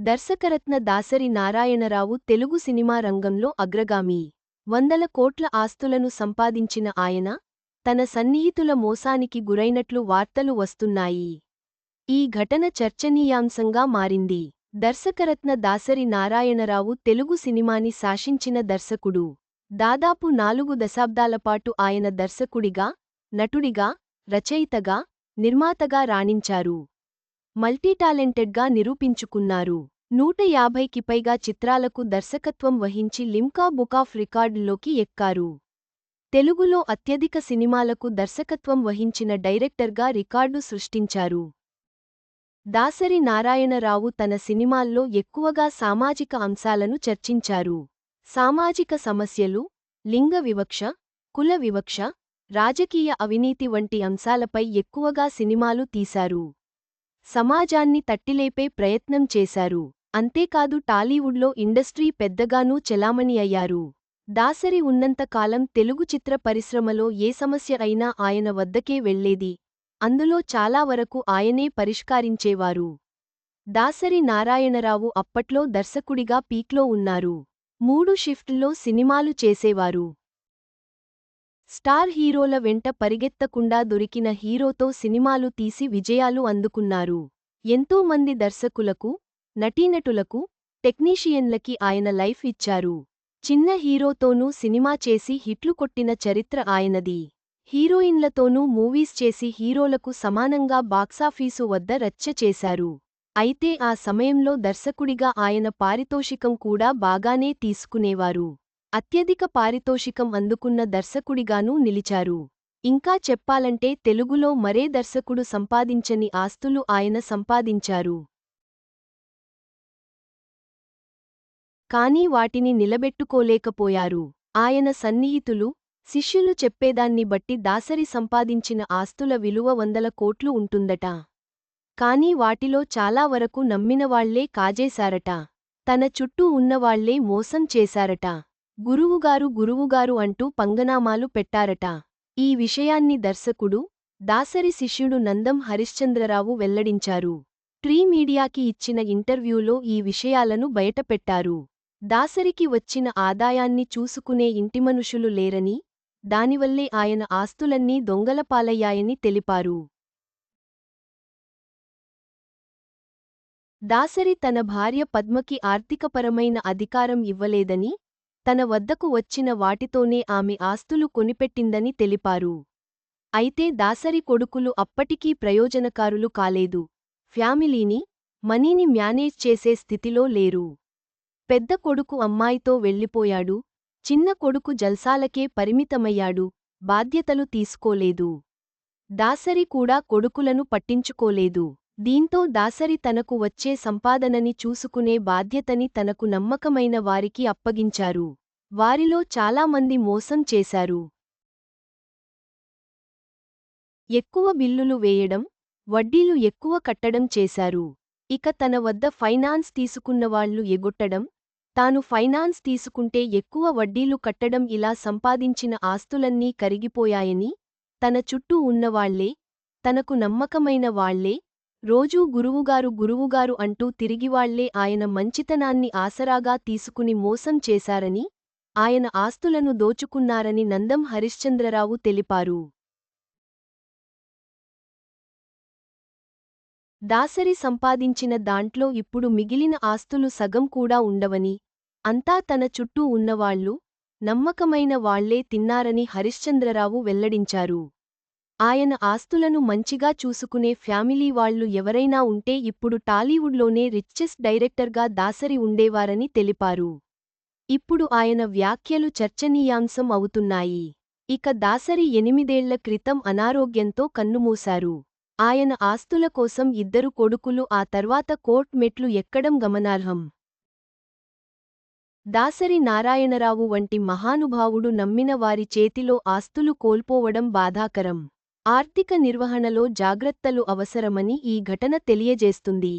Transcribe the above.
దర్శకరత్న Dasari Narayana Rao Telugu cinema రంగంలో అగ్రగామి. వందల కోట్ల ఆస్తులను సంపాదించిన ఆయన తన సన్నిహితుల మోసానికి గురైనట్లు వార్తలు వస్తున్నాయి. ఈ ఘటన చర్చనీయాంశంగా మారింది. దర్శకరత్న దాసరి నారాయణరావు తెలుగు సినిమాని శాసించిన దర్శకుడు. దాదాపు నాలుగు దశాబ్దాలపాటు ఆయన దర్శకుడిగా నటుడిగా రచయితగా నిర్మాతగా రాణించారు. మల్టీటాలెంటెడ్గా నిరూపించుకున్నారు. నూట యాభైకి పైగా చిత్రాలకు దర్శకత్వం వహించి లిమ్కా బుక్ ఆఫ్ రికార్డుల్లోకి ఎక్కారు. తెలుగులో అత్యధిక సినిమాలకు దర్శకత్వం వహించిన డైరెక్టర్గా రికార్డు సృష్టించారు. దాసరి నారాయణరావు తన సినిమాల్లో ఎక్కువగా సామాజిక అంశాలను చర్చించారు. సామాజిక సమస్యలు లింగ వివక్ష కుల వివక్ష రాజకీయ అవినీతి వంటి అంశాలపై ఎక్కువగా సినిమాలు తీశారు. సమాజాన్ని తట్టిలేపే ప్రయత్నం చేశారు. అంతేకాదు టాలీవుడ్లో ఇండస్ట్రీ పెద్దగానూ చెలామణి అయ్యారు. దాసరి ఉన్నంతకాలం తెలుగు చిత్ర పరిశ్రమలో ఏ సమస్య అయినా ఆయన వద్దకే వెళ్ళేది అందులో చాలా వరకు ఆయనే పరిష్కారించేవారు. దాసరి నారాయణరావు అప్పట్లో దర్శకుడిగా పీక్లో ఉన్నారు. మూడు షిఫ్ట్లో సినిమాలు చేసేవారు. స్టార్ హీరోల వెంట పరిగెత్తకుండా దొరికిన హీరోతో సినిమాలు తీసి విజయాలు అందుకున్నారు. ఎంతో మంది దర్శకులకు నటీనటులకు టెక్నీషియన్లకి ఆయన లైఫ్ ఇచ్చారు. చిన్న హీరోతోనూ సినిమా చేసి హిట్లు కొట్టిన చరిత్ర ఆయనది. హీరోయిన్లతోనూ మూవీస్ చేసి హీరోలకు సమానంగా బాక్సాఫీసు వద్ద రచ్చ చేశారు. అయితే ఆ సమయంలో దర్శకుడిగా ఆయన పారితోషికం కూడా బాగానే తీసుకునేవారు. అత్యధిక పారితోషికం అందుకున్న దర్శకుడిగానూ నిలిచారు. ఇంకా చెప్పాలంటే తెలుగులో మరే దర్శకుడు సంపాదించని ఆస్తులు ఆయన సంపాదించారు. కానీ వాటిని నిలబెట్టుకోలేకపోయారు. ఆయన సన్నిహితులు శిష్యులు చెప్పేదాన్ని బట్టి దాసరి సంపాదించిన ఆస్తుల విలువ వందల కోట్లు ఉంటుందట. కాని వాటిలో చాలా వరకు నమ్మినవాళ్ళే కాజేశారట. తన చుట్టూ ఉన్నవాళ్ళే మోసం చేశారట. గురువుగారు గురువుగారు అంటూ పంగనామాలు పెట్టారట. ఈ విషయాన్ని దర్శకుడు దాసరి శిష్యుడు నందం హరిశ్చంద్రరావు వెల్లడించారు. ట్రీ మీడియాకి ఇచ్చిన ఇంటర్వ్యూలో ఈ విషయాలను బయటపెట్టారు. దాసరికి వచ్చిన ఆదాయాన్ని చూసుకునే ఇంటిమనుషులు లేరని దానివల్లే ఆయన ఆస్తులన్నీ దొంగలపాలయ్యాయని తెలిపారు. దాసరి తన భార్య పద్మకి ఆర్థికపరమైన అధికారం ఇవ్వలేదని తన వద్దకు వచ్చిన వాటితోనే ఆమె ఆస్తులు కొనిపెట్టిందని తెలిపారు. అయితే దాసరి కొడుకులు అప్పటికీ ప్రయోజనకారులు కాలేదు. ఫ్యామిలీని మనీని మ్యానేజ్ చేసే స్థితిలో లేరు. పెద్ద కొడుకు అమ్మాయితో వెళ్ళిపోయాడు. చిన్న కొడుకు జల్సాలకే పరిమితమయ్యాడు. బాధ్యతలు తీసుకోలేదు. దాసరి కూడా కొడుకులను పట్టించుకోలేదు. దీంతో దాసరి తనకు వచ్చే సంపాదనని చూసుకునే బాధ్యతని తనకు నమ్మకమైన వారికి అప్పగించారు. వారిలో చాలామంది మోసం చేశారు. ఎక్కువ బిల్లులు వేయడం వడ్డీలు ఎక్కువ కట్టడం చేశారు. ఇక తన వద్ద ఫైనాన్స్ తీసుకున్నవాళ్ళు ఎగొట్టడం తాను ఫైనాన్స్ తీసుకుంటే ఎక్కువ వడ్డీలు కట్టడం ఇలా సంపాదించిన ఆస్తులన్నీ కరిగిపోయాయని తన చుట్టూ ఉన్నవాళ్ళే తనకు నమ్మకమైన వాళ్ళే రోజూ గురువుగారు గురువుగారు అంటూ తిరిగివాళ్ళే ఆయన మంచితనాన్ని ఆసరాగా తీసుకుని మోసం చేశారని ఆయన ఆస్తులను దోచుకున్నారని నందం హరిశ్చంద్రరావు తెలిపారు. దాసరి సంపాదించిన దాంట్లో ఇప్పుడు మిగిలిన ఆస్తులు సగం కూడా ఉండవని అంతా తన చుట్టూ ఉన్నవాళ్ళు నమ్మకమైన వాళ్ళే తిన్నారని హరిశ్చంద్రరావు వెల్లడించారు. ఆయన ఆస్తులను మంచిగా చూసుకునే ఫ్యామిలీ వాళ్ళు ఎవరైనా ఉంటే ఇప్పుడు టాలీవుడ్లోనే రిచ్చెస్ట్ డైరెక్టర్గా దాసరి ఉండేవారని తెలిపారు. ఇప్పుడు ఆయన వ్యాఖ్యలు చర్చనీయాంశం అవుతున్నాయి. ఇక దాసరి ఎనిమిదేళ్ళ క్రితం అనారోగ్యంతో కన్నుమూశారు. ఆయన ఆస్తుల కోసం ఇద్దరు కొడుకులు ఆ తర్వాత కోర్ట్ మెట్లు ఎక్కడం గమనార్హం. దాసరి నారాయణరావు వంటి మహానుభావుడు నమ్మిన వారి చేతిలో ఆస్తులు కోల్పోవడం బాధాకరం. ఆర్థిక నిర్వహణలో జాగ్రత్తలు అవసరమని ఈ ఘటన తెలియజేస్తుంది.